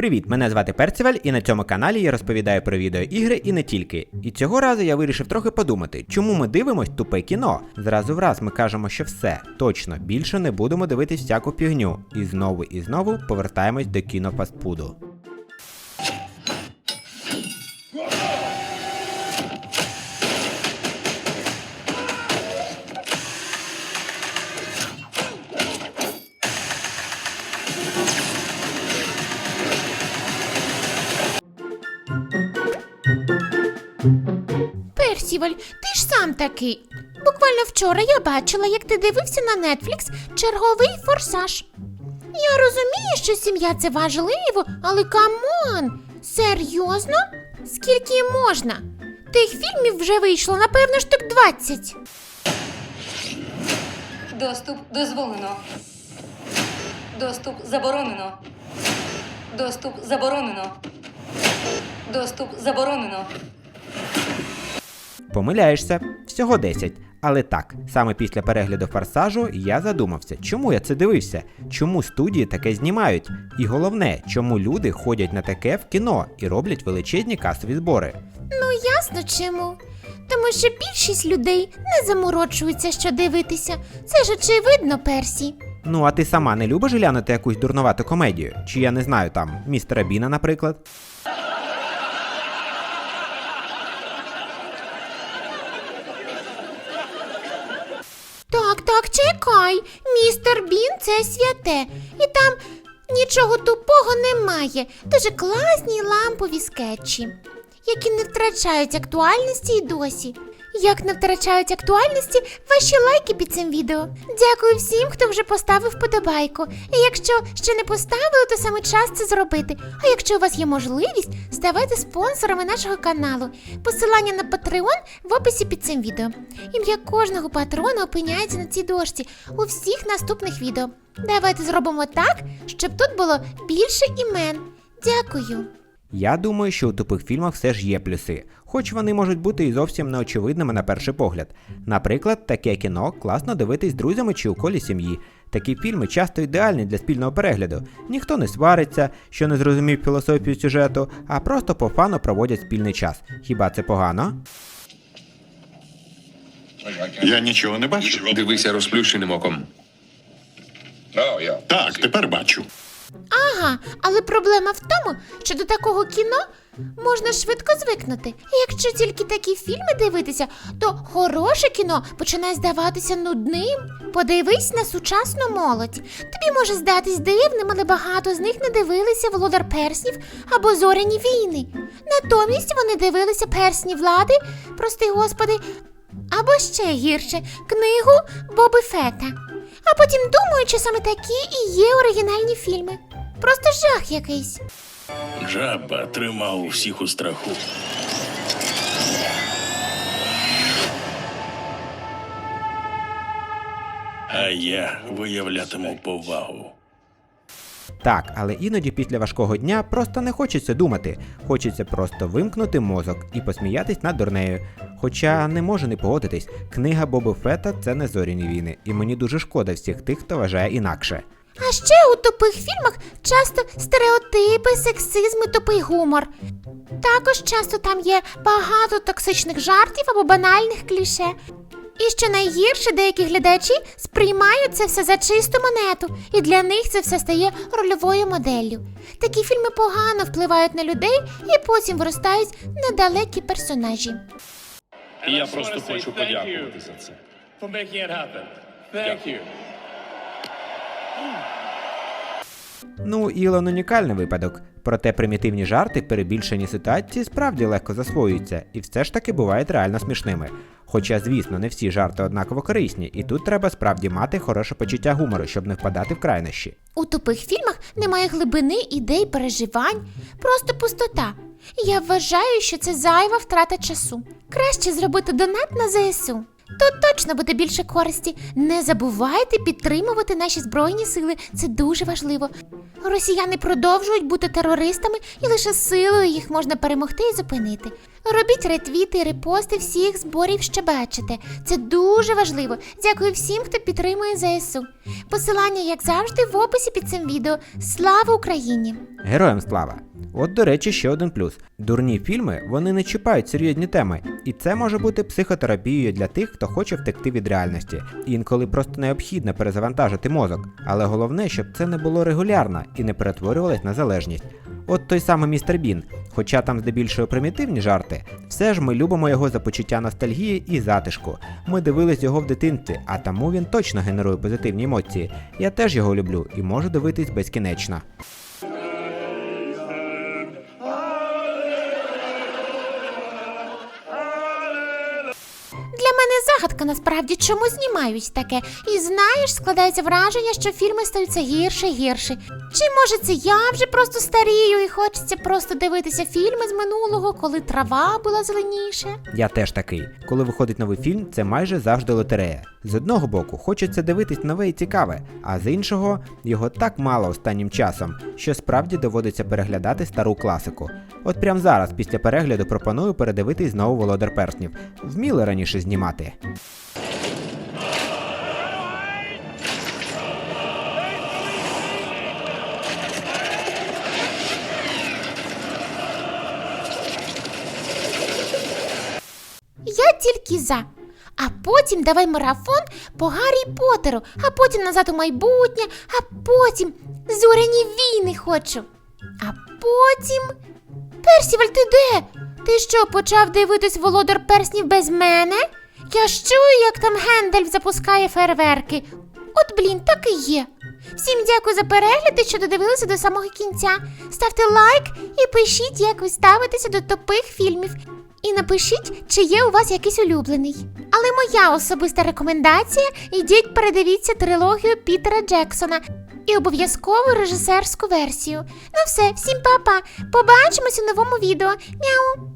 Привіт, мене звати Перцевель, і на цьому каналі я розповідаю про відеоігри і не тільки. І цього разу я вирішив трохи подумати, чому ми дивимось тупе кіно. Зразу в раз ми кажемо, що все, точно, більше не будемо дивитись всяку пігню. І знову і знову повертаємось до кінофастфуду. Персіваль, ти ж сам такий. Буквально вчора я бачила, як ти дивився на Netflix черговий форсаж. Я розумію, що сім'я це важливо, але камон! Серйозно? Скільки можна? Тих фільмів вже вийшло, напевно, штук 20. Доступ дозволено. Доступ заборонено. Доступ заборонено. Доступ заборонено. Помиляєшся, всього 10. Але так, саме після перегляду форсажу я задумався, чому я це дивився, чому студії таке знімають, і головне, чому люди ходять на таке в кіно і роблять величезні касові збори. Ну, ясно чому. Тому що більшість людей не заморочуються, що дивитися. Це ж очевидно, Персі. Ну, а ти сама не любиш глянути якусь дурнувату комедію? Чи я не знаю там містера Біна, наприклад? Так, так, чекай. Містер Бін це святе. І там нічого тупого немає. Дуже класні лампові скетчі, які не втрачають актуальності й досі. Як не втрачають актуальності ваші лайки під цим відео. Дякую всім, хто вже поставив подобайку. І якщо ще не поставили, то саме час це зробити. А якщо у вас є можливість, ставайте спонсорами нашого каналу. Посилання на Patreon в описі під цим відео. Ім'я кожного патрона опиняється на цій дошці у всіх наступних відео. Давайте зробимо так, щоб тут було більше імен. Дякую. Я думаю, що у тупих фільмах все ж є плюси, хоч вони можуть бути і зовсім неочевидними на перший погляд. Наприклад, таке кіно класно дивитись з друзями чи у колі сім'ї. Такі фільми часто ідеальні для спільного перегляду. Ніхто не свариться, що не зрозумів філософію сюжету, а просто по фану проводять спільний час. Хіба це погано? Я нічого не бачу. Дивися розплющеним оком. Так, тепер бачу. Ага, але проблема в тому, що до такого кіно можна швидко звикнути. І якщо тільки такі фільми дивитися, то хороше кіно починає здаватися нудним. Подивись на сучасну молодь. Тобі може здатись дивним, але багато з них не дивилися володар перснів або зоряні війни. Натомість вони дивилися персні влади, прости господи, або ще гірше книгу Боби Фета. А потім думаю, чи саме такі і є оригінальні фільми. Просто жах якийсь. Джаба тримав усіх у страху. А я виявлятиму повагу. Так, але іноді після важкого дня просто не хочеться думати. Хочеться просто вимкнути мозок і посміятись над дурнею. Хоча не можу не погодитись, книга Боби Фета це не зоряні війни, і мені дуже шкода всіх тих, хто вважає інакше. А ще у тупих фільмах часто стереотипи, сексизм і тупий гумор. Також часто там є багато токсичних жартів або банальних кліше. І що найгірше, деякі глядачі сприймають це все за чисту монету, і для них це все стає рольовою моделлю. Такі фільми погано впливають на людей і потім виростають недалекі персонажі. І я просто хочу подякувати за це. for Ну, Ілон унікальний випадок. Проте примітивні жарти, перебільшені ситуації справді легко засвоюються, і все ж таки бувають реально смішними. Хоча, звісно, не всі жарти однаково корисні, і тут треба справді мати хороше почуття гумору, щоб не впадати в крайнощі. У тупих фільмах немає глибини, ідей, переживань, просто пустота. Я вважаю, що це зайва втрата часу. Краще зробити донат на ЗСУ. То точно буде більше користі. Не забувайте підтримувати наші збройні сили. Це дуже важливо. Росіяни продовжують бути терористами, і лише силою їх можна перемогти і зупинити. Робіть ретвіти, репости всіх зборів, що бачите. Це дуже важливо. Дякую всім, хто підтримує ЗСУ. Посилання, як завжди, в описі під цим відео. Слава Україні! Героям слава! От, до речі, ще один плюс: дурні фільми вони не чіпають серйозні теми, і це може бути психотерапією для тих, хто хоче втекти від реальності. Інколи просто необхідно перезавантажити мозок, але головне, щоб це не було регулярно і не перетворювалось на залежність. От той самий містер Бін, хоча там здебільшого примітивні жарти, все ж ми любимо його за почуття ностальгії і затишку. Ми дивились його в дитинстві, а тому він точно генерує позитивні емоції. Я теж його люблю і можу дивитись безкінечно. Загадка насправді чому знімають таке. І знаєш, складається враження, що фільми стаються гірше гірше. Чи може це я вже просто старію і хочеться просто дивитися фільми з минулого, коли трава була зеленіша? Я теж такий. Коли виходить новий фільм, це майже завжди лотерея. З одного боку, хочеться дивитись нове і цікаве, а з іншого його так мало останнім часом, що справді доводиться переглядати стару класику. От прямо зараз, після перегляду, пропоную передивитись знову Володар Перснів. Вміли раніше знімати. Я тільки за. А потім давай марафон по Гаррі Поттеру, а потім назад у майбутнє, а потім зоряні війни хочу. А потім. Персіваль, ти де? Ти що, почав дивитись володар перснів без мене? Я ж чую, як там Гендальф запускає фейерверки. От блін, так і є. Всім дякую за перегляди, що додивилися до самого кінця. Ставте лайк і пишіть, як ви ставитеся до тупих фільмів. І напишіть, чи є у вас якийсь улюблений. Але моя особиста рекомендація ідіть передивіться трилогію Пітера Джексона і обов'язково режисерську версію. Ну все, всім па-па. Побачимось у новому відео. Мяу!